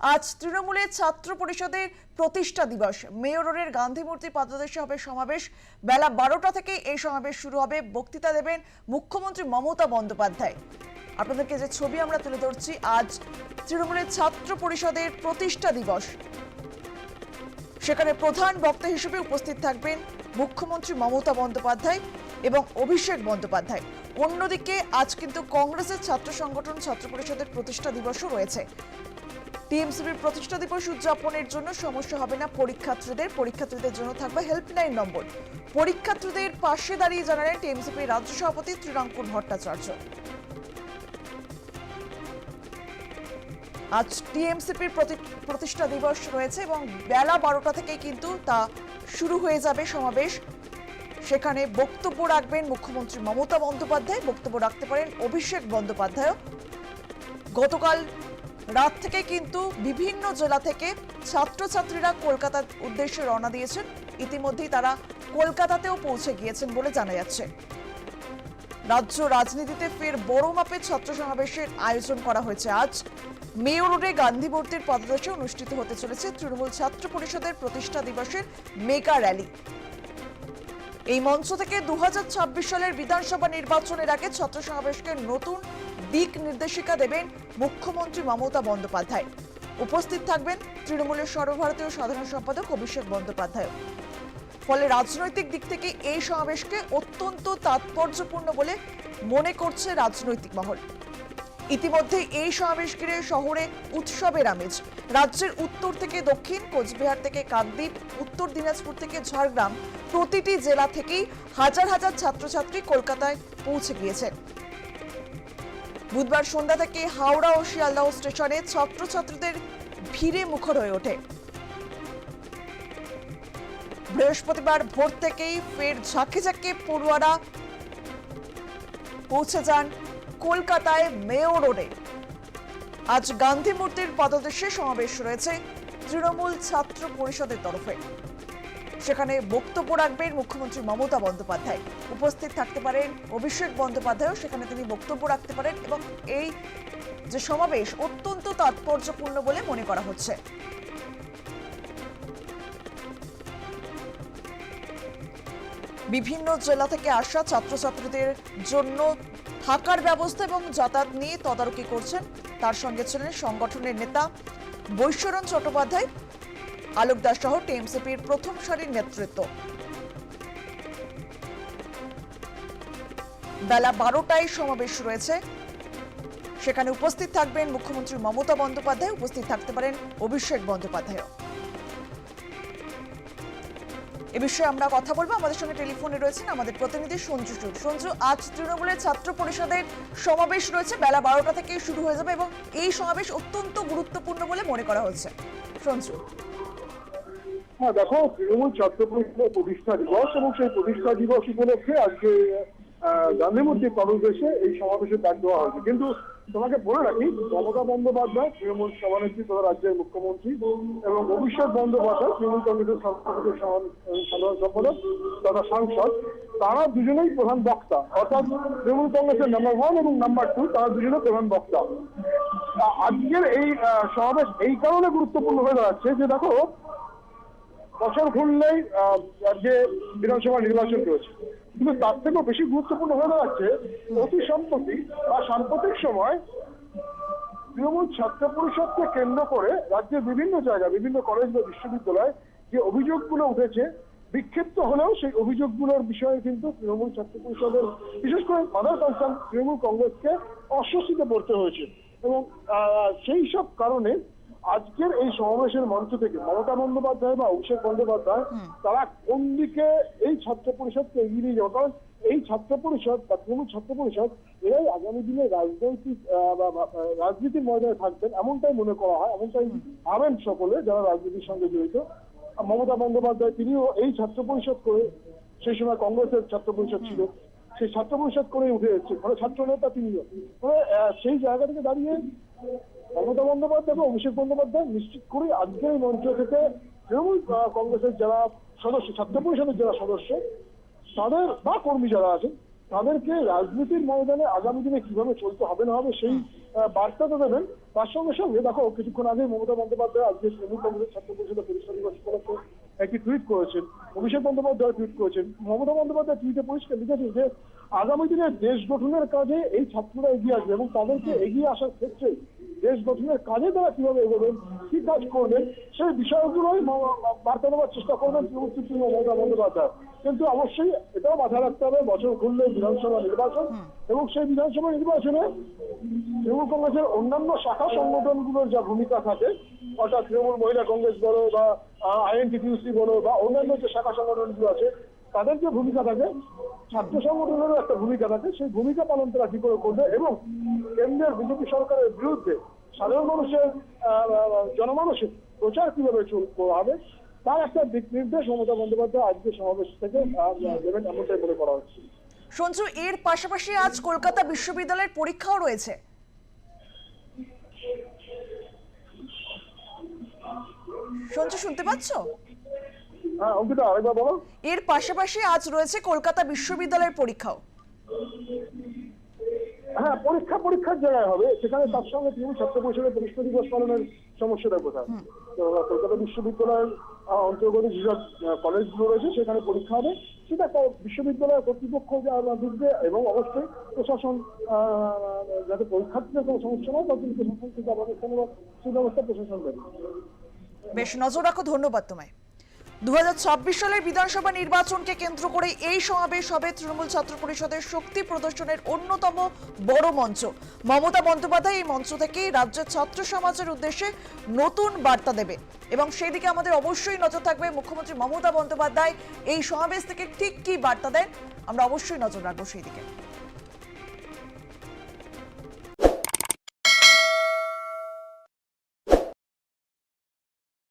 আজ তৃণমূলের ছাত্র পরিষদের প্রতিষ্ঠা দিবস। মেয়র রোডের গান্ধী মূর্তি পাদদেশে হবে সমাবেশ। বেলা বারোটা থেকে এই সমাবেশ শুরু হবে। বক্তৃতা দেবেন মুখ্যমন্ত্রী মমতা বন্দ্যোপাধ্যায়। আপনাদেরকে যে ছবি আমরা তুলে ধরছি, আজ তৃণমূলের ছাত্র পরিষদের প্রতিষ্ঠা দিবস। সেখানে প্রধান বক্তা হিসেবে উপস্থিত থাকবেন মুখ্যমন্ত্রী মমতা বন্দ্যোপাধ্যায় এবং অভিষেক বন্দ্যোপাধ্যায়। অন্যদিকে আজ কিন্তু কংগ্রেসের ছাত্র সংগঠন ছাত্র পরিষদের প্রতিষ্ঠা দিবসও রয়েছে। টিএমসিপির প্রতিষ্ঠা দিবস উদযাপনের জন্য সমস্যা হবে না। পরীক্ষার্থীদের পরীক্ষার্থীদের জন্য থাকবে হেল্পলাইন নম্বর। পরীক্ষার্থীদের পাশে দাঁড়িয়ে জানালেন টিএমসিপির রাজ্য সভাপতি ত্রিরাঙ্কুর ভট্টাচার্য। আজ টিএমসিপির প্রতিষ্ঠা দিবস রয়েছে এবং বেলা বারোটা থেকেই কিন্তু তা শুরু হয়ে যাবে সমাবেশ। সেখানে বক্তব্য রাখবেন মুখ্যমন্ত্রী মমতা বন্দ্যোপাধ্যায়। বক্তব্য রাখতে পারেন অভিষেক বন্দ্যোপাধ্যায় গতকাল রাত থেকে কিন্তু বিভিন্ন জেলা থেকে ছাত্রছাত্রীরা কলকাতার উদ্দেশ্যে রওনা দিয়েছেন। ইতিমধ্যেই তারা কলকাতাতেও পৌঁছে গিয়েছেন বলে জানা যাচ্ছে। রাজ্য রাজনীতিতে ফের বড় মাপের ছাত্র সমাবেশের আয়োজন করা হয়েছে। আজ মেয়র রোডে গান্ধী মূর্তির পদদেশে অনুষ্ঠিত হতে চলেছে তৃণমূল ছাত্র পরিষদের প্রতিষ্ঠা দিবসের মেগা র্যালি। এই মঞ্চ থেকে দু হাজার ছাব্বিশ সালের বিধানসভা নির্বাচনের আগে ছাত্র সমাবেশকে নতুন দিক নির্দেশিকা দেবেন মুখ্যমন্ত্রী মমতা বন্দ্যোপাধ্যায়। উপস্থিত থাকবেন তৃণমূলের সর্বভারতীয় সাধারণ সম্পাদক অভিষেক বন্দ্যোপাধ্যায় ফলে রাজনৈতিক দিক থেকে এই সমাবেশকে অত্যন্ত তাৎপর্যপূর্ণ বলে মনে করছে রাজনৈতিক মহল। ইতিমধ্যে এই সমাবেশ ঘিরে শহরে উৎসবের আমেজ। রাজ্যের উত্তর থেকে দক্ষিণ, কোচবিহার থেকে কাকদ্বীপ, উত্তর দিনাজপুর থেকে ঝাড়গ্রাম প্রতিটি জেলা থেকেই হাজার হাজার ছাত্রছাত্রী কলকাতায় পৌঁছে গিয়েছেন। বুধবার সন্ধ্যা থেকে হাওড়া ও শিয়ালদাহ স্টেশনে ছাত্রছাত্রীদের ভিড়ে মুখর হয়ে ওঠে। বৃহস্পতিবার ভোর থেকেই ফের ঝাঁকে ঝাঁকে পড়ুয়ারা পৌঁছে যান কলকাতায় মেয়র রোডে। আজ গান্ধী মূর্তির পদদেশে সমাবেশ রয়েছে তৃণমূল ছাত্র পরিষদের তরফে। সেখানে বক্তব্য রাখবেন মুখ্যমন্ত্রী মমতা বন্দ্যোপাধ্যায়। উপস্থিত থাকতে পারেন অভিষেক বন্দ্যোপাধ্যায়ও, সেখানে তিনি বক্তব্য রাখতে পারেন এবং এই যে সমাবেশ অত্যন্ত তাৎপর্যপূর্ণ বলে মনে করা হচ্ছে। বিভিন্ন জেলা থেকে আসা ছাত্রছাত্রীদের জন্য থাকার ব্যবস্থা এবং যাতায়াত নিয়ে তদারকি করছেন। তার সঙ্গে ছিলেন সংগঠনের নেতা বৈশ্বরণ চট্টোপাধ্যায়। আলোক দাস সহ টিএমসিপির প্রথম সারির নেতৃত্ব। বেলা বারোটায় সমাবেশ রয়েছে। সেখানে উপস্থিত থাকবেন মুখ্যমন্ত্রী মমতা বন্দ্যোপাধ্যায়। উপস্থিত থাকতে পারেন অভিষেক বন্দ্যোপাধ্যায় এ বিষয়ে আমরা কথা বলব। আমাদের সঙ্গে টেলিফোনে রয়েছেন আমাদের প্রতিনিধি সঞ্জু সুর সঞ্জু, আজ তৃণমূলের ছাত্র পরিষদের সমাবেশ রয়েছে। বেলা বারোটা থেকে শুরু হয়ে যাবে এবং এই সমাবেশ অত্যন্ত গুরুত্বপূর্ণ বলে মনে করা হচ্ছে। সঞ্জু। হ্যাঁ দেখো, তৃণমূল ছাত্র পরিষদের প্রতিষ্ঠা দিবস এবং সেই প্রতিষ্ঠা দিবস উপলক্ষে আজকে গান্ধী মূর্তির পাদদেশে এই সমাবেশের ডাক দেওয়া হয়েছে। কিন্তু তোমাকে বলে রাখি, মমতা বন্দ্যোপাধ্যায়, তৃণমূল সভানেত্রী তথা রাজ্যের মুখ্যমন্ত্রী এবং অভিষেক বন্দ্যোপাধ্যায়, তৃণমূল কংগ্রেসের সাধারণ সম্পাদক তথা সাংসদ, তারা দুজনেই প্রধান বক্তা। অর্থাৎ তৃণমূল কংগ্রেসের নাম্বার ওয়ান এবং নাম্বার টু তারা দুজনে প্রধান বক্তা। আজকের এই সমাবেশ এই কারণে গুরুত্বপূর্ণ হয়ে দাঁড়াচ্ছে যে দেখো বছর ঘুরলেই রাজ্যে বিধানসভা নির্বাচন রয়েছে। কিন্তু তার থেকেও বেশি গুরুত্বপূর্ণ হয়ে দাঁড়াচ্ছে অতি সম্প্রতি বা সাম্প্রতিক সময় তৃণমূল ছাত্র পরিষদকে কেন্দ্র করে রাজ্যের বিভিন্ন জায়গায়, বিভিন্ন কলেজ বা বিশ্ববিদ্যালয় যে অভিযোগগুলো উঠেছে, বিক্ষিপ্ত হলেও সেই অভিযোগগুলোর বিষয়ে কিন্তু তৃণমূল ছাত্র পরিষদের, বিশেষ করে মাদার কনসার্ন তৃণমূল কংগ্রেসকে অস্বস্তিতে পড়তে হয়েছে। এবং সেই সব কারণে আজকের এই সমাবেশের মঞ্চ থেকে মমতা বন্দ্যোপাধ্যায় বা অভিষেক বন্দ্যোপাধ্যায় তারা কোন দিকে এই ছাত্র পরিষদকে এগিয়ে নিয়ে যাবে? কারণ এই ছাত্র পরিষদ বা তৃণমূল ছাত্র পরিষদ এরাই আগামী দিনে রাজনৈতিক রাজনীতির ময়দানে থাকবেন এমনটাই মনে করা হয় এমনটাই ভাবেন সকলে যারা রাজনীতির সঙ্গে জড়িত। মমতা বন্দ্যোপাধ্যায় তিনিও এই ছাত্র পরিষদ করে সেই সময় কংগ্রেসের ছাত্র পরিষদ ছিল। সেই ছাত্র পরিষদ করে উঠে এসেছে। ফলে ছাত্র নেতা তিনিও। সেই জায়গা থেকে দাঁড়িয়ে মমতা বন্দ্যোপাধ্যায় এবং অভিষেক বন্দ্যোপাধ্যায় নিশ্চিত করে আজকের এই মঞ্চ থেকে তৃণমূল কংগ্রেসের যারা সদস্য ছাত্র পরিষদের যারা সদস্য তাদের বা কর্মী যারা আছেন তাদেরকে রাজনীতির ময়দানে আগামী দিনে কীভাবে চলতে হবে না হবে সেই আহ, বার্তা তো দেবেন। তার সঙ্গে সঙ্গে দেখো কিছুক্ষণ আগে মমতা বন্দ্যোপাধ্যায় আজকে তৃণমূল কংগ্রেস ছাত্র পরিষদের প্রতিষ্ঠা দিবস উপলক্ষে একটি টুইট করেছেন। অভিষেক বন্দ্যোপাধ্যায় টুইট করেছেন। মমতা বন্দ্যোপাধ্যায় টুইটে পরিষ্কার লিখেছেন যে আগামী দিনে দেশ গঠনের কাজে এই ছাত্ররা এগিয়ে আসবে এবং তাদেরকে এগিয়ে আসার ক্ষেত্রে দেশ গঠনের কাজে তারা কীভাবে এগোবেন কি কাজ করবেন সেই বিষয়গুলোই বার্তা দেওয়ার চেষ্টা করবেন তৃণমূল মমতা বন্দ্যোপাধ্যায়। কিন্তু অবশ্যই এটাও মাথায় রাখতে হবে বছর ঘুরলে বিধানসভা নির্বাচন এবং সেই বিধানসভা নির্বাচনে তৃণমূল কংগ্রেসের অন্যান্য শাখা সংগঠনগুলোর যা ভূমিকা থাকে অর্থাৎ তৃণমূল মহিলা কংগ্রেস বলো বা আইএনটিটিউসি বলো বা অন্যান্য যে শাখা সংগঠনগুলো আছে তাদের যে ভূমিকা থাকে ছাত্র সংগঠনেরও একটা ভূমিকা থাকে সেই ভূমিকা পালন তারা কি করে করবে এবং কেন্দ্রের বিজেপি সরকারের বিরুদ্ধে সাধারণ মানুষের আহ, প্রচার কীভাবে হবে? তার একটা দিক নির্দেশ মমতা বন্দ্যোপাধ্যায় আজকে সমাবেশ থেকে দেবেন এমনটাই মনে করা হচ্ছে। সঞ্জু এর পাশাপাশি আজ কলকাতা বিশ্ববিদ্যালয়ের পরীক্ষাও রয়েছে। সঞ্জু শুনতে পাচ্ছ? হ্যাঁ এর পাশাপাশি আজ রয়েছে কলকাতা বিশ্ববিদ্যালয়ের পরীক্ষাও। হ্যাঁ পরীক্ষা, পরীক্ষার জায়গায় হবে। সেখানে তার সঙ্গে তিনি ছাত্র পরিষদের প্রতিষ্ঠা দিবস পালনের সমস্যাটা কোথায় কলকাতা বিশ্ববিদ্যালয়ের অন্তর্গত যেসব কলেজগুলো রয়েছে, সেখানে পরীক্ষা হবে। সেটা বিশ্ববিদ্যালয় কর্তৃপক্ষ দেখবে এবং অবশ্যই প্রশাসন যাতে পরীক্ষার্থীদের কোনো সমস্যা নয় তখন প্রশাসন থেকে ব্যবস্থা নেওয়ার সুব্যবস্থা প্রশাসন দেবে বেশ, নজর রাখো, ধন্যবাদ তোমায়। দু সালের বিধানসভা নির্বাচনকে কেন্দ্র করে এই সমাবেশ হবে তৃণমূল ছাত্র পরিষদের শক্তি প্রদর্শনের অন্যতম বড় মঞ্চ। মমতা বন্দ্যোপাধ্যায় এই মঞ্চ থেকে রাজ্যের ছাত্র সমাজের উদ্দেশ্যে নতুন বার্তা দেবে। এবং সেই দিকে আমাদের অবশ্যই নজর থাকবে মুখ্যমন্ত্রী মমতা বন্দ্যোপাধ্যায়। এই সমাবেশ থেকে ঠিক কি বার্তা দেন আমরা অবশ্যই নজর রাখব সেই দিকে